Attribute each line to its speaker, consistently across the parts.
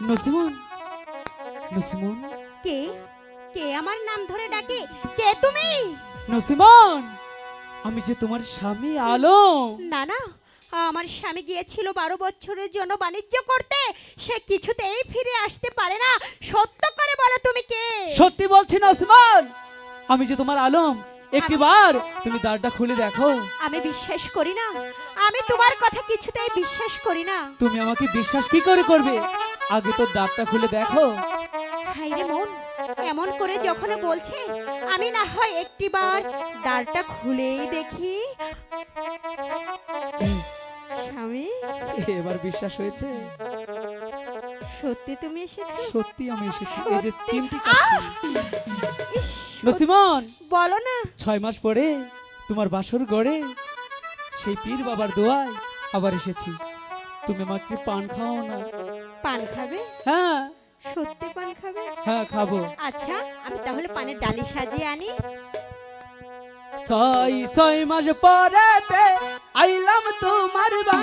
Speaker 1: নসিমন নসিমন।
Speaker 2: কে? কে আমার নাম ধরে ডাকে? কে তুমি?
Speaker 1: নসিমন আমি যে তোমার স্বামী আলম।
Speaker 2: না না আমার স্বামী গিয়েছিল বারো বছরের জন্য বাণিজ্য করতে। সে কিছুতেই ফিরে আসতে পারে না। সত্য করে বলো তুমি কে?
Speaker 1: সত্যি বলছি নসিমন আমি যে তোমার আলম একটিবার তুমি দ্বারটা খুলে দেখো।
Speaker 2: আমি বিশ্বাস করি না। আমি তোমার কথা কিছুতেই বিশ্বাস করি না।
Speaker 1: তুমি আমাকে বিশ্বাস কি করে করবে? আগে তো দাঁতটা খুলে দেখো।
Speaker 2: হাইরে মন এমন করে যখন বলছে আমি না হয় একটিবার দ্বারটা খুলেই দেখি। স্বামী?
Speaker 1: এবার বিশ্বাস হয়েছে।
Speaker 2: সত্যি তুমি এসেছ?
Speaker 1: সত্যি আমি এসেছি। এই যে চিমটি কাটছি। নসিমন!
Speaker 2: বলো না।
Speaker 1: ছয় মাস পরে তোমার বাসর গড়ে সেই পীর বাবার দোয়ায় আবার এসেছি। তুমি আমাকে পান খাও না।
Speaker 2: পান খাবে?
Speaker 1: হ্যাঁ।
Speaker 2: সত্যি পান খাবে?
Speaker 1: হ্যাঁ খাব।
Speaker 2: আচ্ছা আমি তাহলে পানের ডালি সাজিয়ে আনি।
Speaker 1: ছয় ছয় মাস পরেতে আইলাম তোমার বাসরে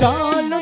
Speaker 1: চল